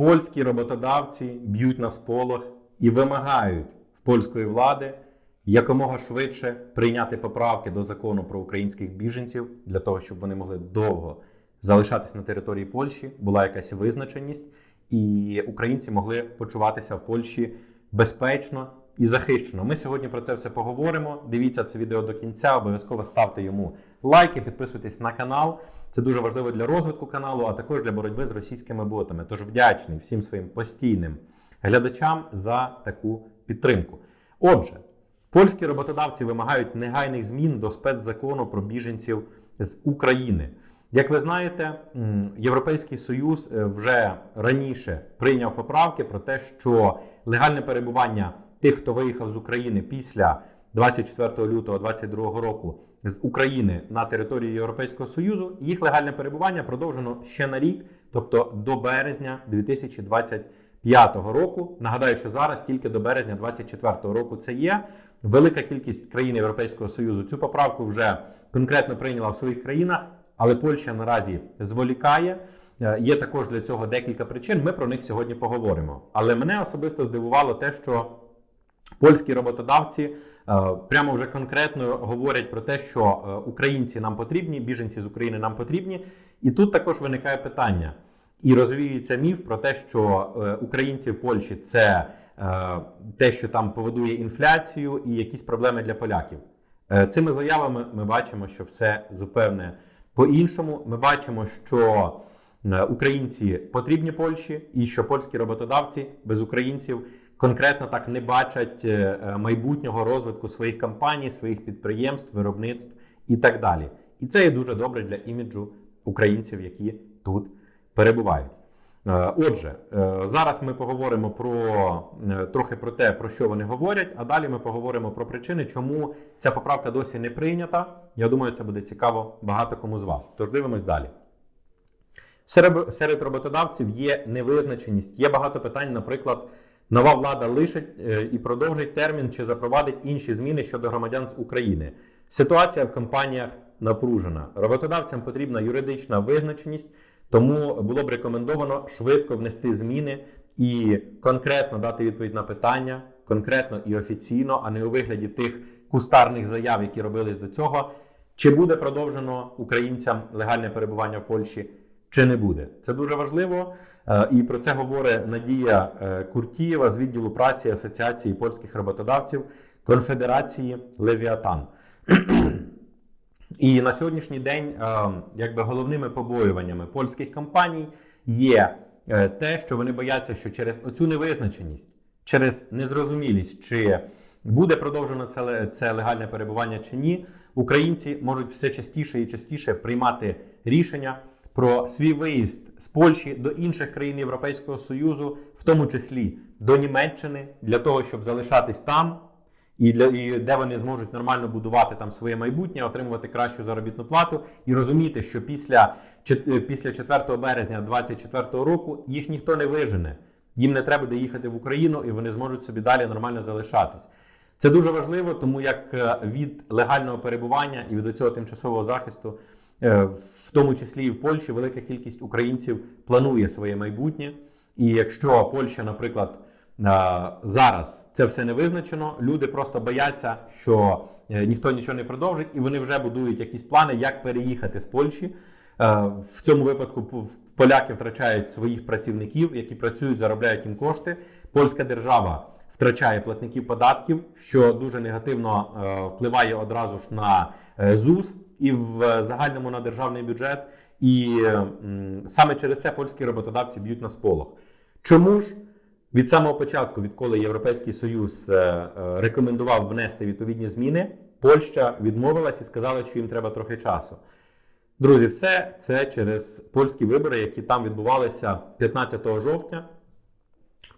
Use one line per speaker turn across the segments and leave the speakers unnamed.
польські роботодавці б'ють на сполох і вимагають в польської влади якомога швидше прийняти поправки до закону про українських біженців для того, щоб вони могли довго залишатись на території Польщі, була якась визначеність, і українці могли почуватися в Польщі безпечно і захищено. Ми сьогодні про це все поговоримо. Дивіться це відео до кінця. Обов'язково ставте йому лайки, підписуйтесь на канал. Це дуже важливо для розвитку каналу, а також для боротьби з російськими ботами. Тож вдячний всім своїм постійним глядачам за таку підтримку. Отже, польські роботодавці вимагають негайних змін до спецзакону про біженців з України. Як ви знаєте, Європейський Союз е, вже раніше прийняв поправки про те, що легальне перебування тих, хто виїхав з України після 24 лютого 2022 року з України на територію Європейського Союзу, їх легальне перебування продовжено ще на рік, тобто до березня 2025 року. Нагадаю, що зараз тільки до березня 2024 року це є. Велика кількість країн Європейського Союзу цю поправку вже конкретно прийняла в своїх країнах, але Польща наразі зволікає. Е, Є також для цього декілька причин. Ми про них сьогодні поговоримо. Але мене особисто здивувало те, що польські роботодавці е, прямо вже конкретно говорять про те, що е, українці нам потрібні, біженці з України нам потрібні. І тут також виникає питання. І розвіюється міф про те, що е, українці в Польщі це те, що там поводує інфляцію і якісь проблеми для поляків. Цими заявами ми бачимо, що все зупевне по-іншому. Ми бачимо, що українці потрібні Польщі, і що польські роботодавці без українців конкретно так не бачать е, е, майбутнього розвитку своїх компаній, своїх підприємств, виробництв і так далі. І це є дуже добре для іміджу українців, які тут перебувають. Е, Отже, зараз ми поговоримо про трохи про те, про що вони говорять, а далі ми поговоримо про причини, чому ця поправка досі не прийнята. Я думаю, це буде цікаво багато кому з вас. Тож дивимось далі. Серед роботодавців є невизначеність. Є багато питань, наприклад, нова влада лишить е, і продовжить термін чи запровадить інші зміни щодо громадян з України. Ситуація в компаніях напружена. Роботодавцям потрібна юридична визначеність, тому було б рекомендовано швидко внести зміни і конкретно дати відповідь на питання, конкретно і офіційно, а не у вигляді тих кустарних заяв, які робились до цього. Чи буде продовжено українцям легальне перебування в Польщі, чи не буде? Це дуже важливо. Е, І про це говорить Надія е, Куртієва з відділу праці Асоціації польських роботодавців Конфедерації Левіатан. І на сьогоднішній день, е, якби головними побоюваннями польських компаній є те, що вони бояться, що через оцю невизначеність, через незрозумілість, чи буде продовжено це, це легальне перебування чи ні, українці можуть все частіше і частіше приймати рішення про свій виїзд з Польщі до інших країн Європейського Союзу, в тому числі до Німеччини, для того, щоб залишатись там і для і де вони зможуть нормально будувати там своє майбутнє, отримувати кращу заробітну плату і розуміти, що після е, після 4 березня 2024 року їх ніхто не вижене. Їм не треба буде їхати в Україну, і вони зможуть собі далі нормально залишатись. Це дуже важливо, тому як е, від легального перебування і від цього тимчасового захисту, в тому числі і в Польщі, велика кількість українців планує своє майбутнє. І якщо Польща, наприклад, е, зараз це все не визначено, люди просто бояться, що е, ніхто нічого не продовжить, і вони вже будують якісь плани, як переїхати з Польщі. Е, В цьому випадку поляки втрачають своїх працівників, які працюють, заробляють їм кошти. Польська держава втрачає платників податків, що дуже негативно е, впливає одразу ж на е, ЗУС і в загальному на державний бюджет. І саме через це польські роботодавці б'ють на сполох. Чому ж? Від самого початку, відколи Європейський Союз е, рекомендував внести відповідні зміни, Польща відмовилась і сказала, що їм треба трохи часу. Друзі, все це через польські вибори, які там відбувалися 15 жовтня.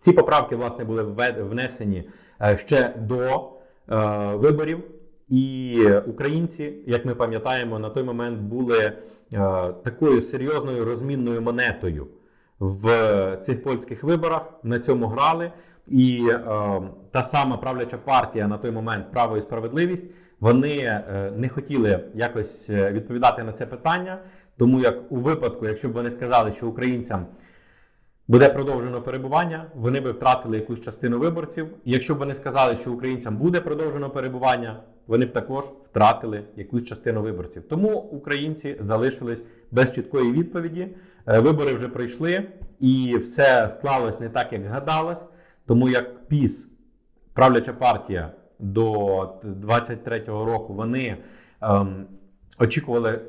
Ці поправки, власне, були внесені е, ще до е, виборів. І українці, як ми пам'ятаємо, на той момент були е, такою серйозною розмінною монетою в цих польських виборах. На цьому грали. І та сама правляча партія на той момент право і справедливість вони не хотіли якось відповідати на це питання. Тому як у випадку, якщо б вони сказали, що українцям буде продовжено перебування, вони би втратили якусь частину виборців. І якщо б вони сказали, що українцям буде продовжено перебування, вони б також втратили якусь частину виборців. Тому українці залишились без чіткої відповіді. Е, Вибори вже пройшли, і все склалось не так, як гадалось. Тому як ПІС, правляча партія до 23-го року, вони ем, очікували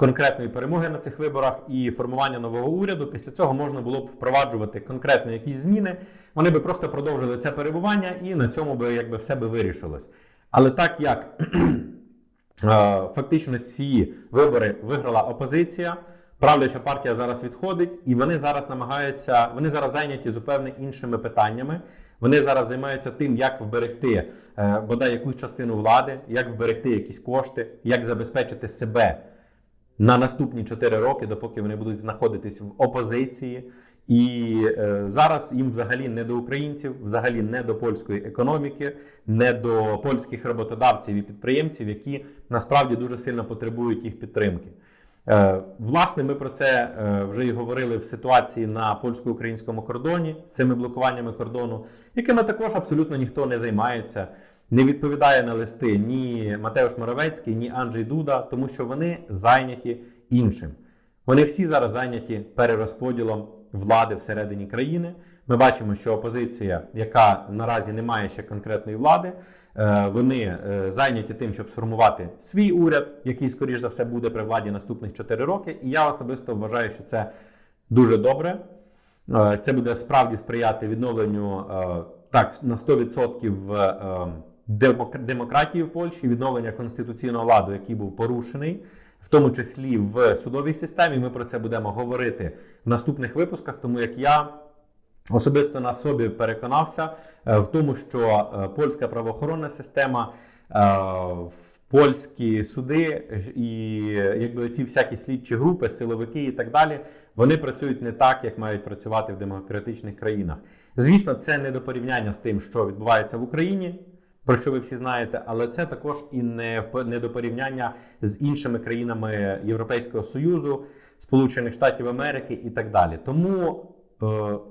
конкретної перемоги на цих виборах і формування нового уряду. Після цього можна було б впроваджувати конкретно якісь зміни. Вони би просто продовжили це перебування, і на цьому би якби все би вирішилось. Але так як е, фактично ці вибори виграла опозиція. Правляча партія зараз відходить, і вони зараз намагаються, вони зараз зайняті зупевне іншими питаннями. Вони зараз займаються тим, як вберегти е, бодай якусь частину влади, як вберегти якісь кошти, як забезпечити себе на наступні 4 роки, допоки вони будуть знаходитись в опозиції. І е, зараз їм взагалі не до українців, взагалі не до польської економіки, не до польських роботодавців і підприємців, які насправді дуже сильно потребують їх підтримки. Е, Власне, ми про це е, вже і говорили в ситуації на польсько-українському кордоні з цими блокуваннями кордону, якими також абсолютно ніхто не займається, не відповідає на листи ні Матеуш Моровецький, ні Анджей Дуда, тому що вони зайняті іншим. Вони всі зараз зайняті перерозподілом влади всередині країни. Ми бачимо, що опозиція, яка наразі не має ще конкретної влади, е, вони е, зайняті тим, щоб сформувати свій уряд, який, скоріш за все, буде при владі наступних 4 роки. І я особисто вважаю, що це дуже добре. Е, Це буде справді сприяти відновленню так на 100% е, демок- демократії в Польщі, відновлення конституційного ладу, який був порушений, в тому числі в судовій системі. Ми про це будемо говорити в наступних випусках, тому як я особисто на собі переконався е, в тому, що е, польська правоохоронна система, е, польські суди і якби ці всякі слідчі групи, силовики і так далі, вони працюють не так, як мають працювати в демократичних країнах. Звісно, це не до порівняння з тим, що відбувається в Україні. Про що ви всі знаєте, але це також і не не до порівняння з іншими країнами Європейського Союзу, Сполучених Штатів Америки і так далі. Тому е,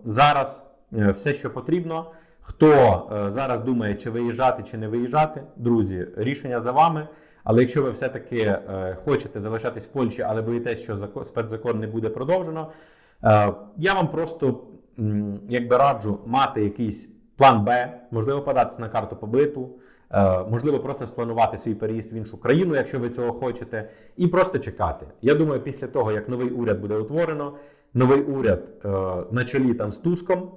зараз е, все, що потрібно. Хто е, зараз думає, чи виїжджати, чи не виїжджати, друзі, рішення за вами. Але якщо ви все-таки е, хочете залишатись в Польщі, але боїтесь, що зако- спецзакон не буде продовжено, е, я вам просто м, якби раджу мати якийсь план Б, можливо, податися на карту побиту, е, можливо, просто спланувати свій переїзд в іншу країну, якщо ви цього хочете, і просто чекати. Я думаю, після того, як новий уряд буде утворено, новий уряд е, на чолі там з Туском.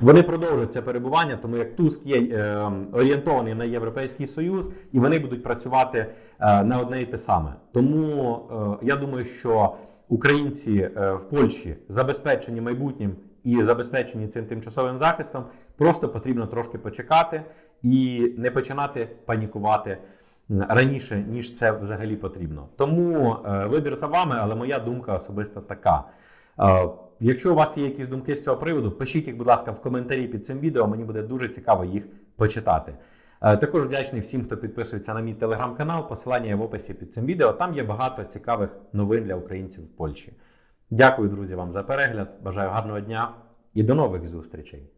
Вони продовжать це перебування, тому як Туск є е, орієнтований на Європейський Союз, і вони будуть працювати е, на одне і те саме. Тому е, я думаю, що українці е, в Польщі забезпечені майбутнім і забезпечені цим тимчасовим захистом, просто потрібно трошки почекати і не починати панікувати раніше, ніж це взагалі потрібно. Тому е, вибір за вами, але моя думка особисто така. Е, Якщо у вас є якісь думки з цього приводу, пишіть їх, будь ласка, в коментарі під цим відео. Мені буде дуже цікаво їх почитати. Е, Також вдячний всім, хто підписується на мій телеграм-канал. Посилання є в описі під цим відео. Там є багато цікавих новин для українців в Польщі. Дякую, друзі, вам за перегляд. Бажаю гарного дня і до нових зустрічей.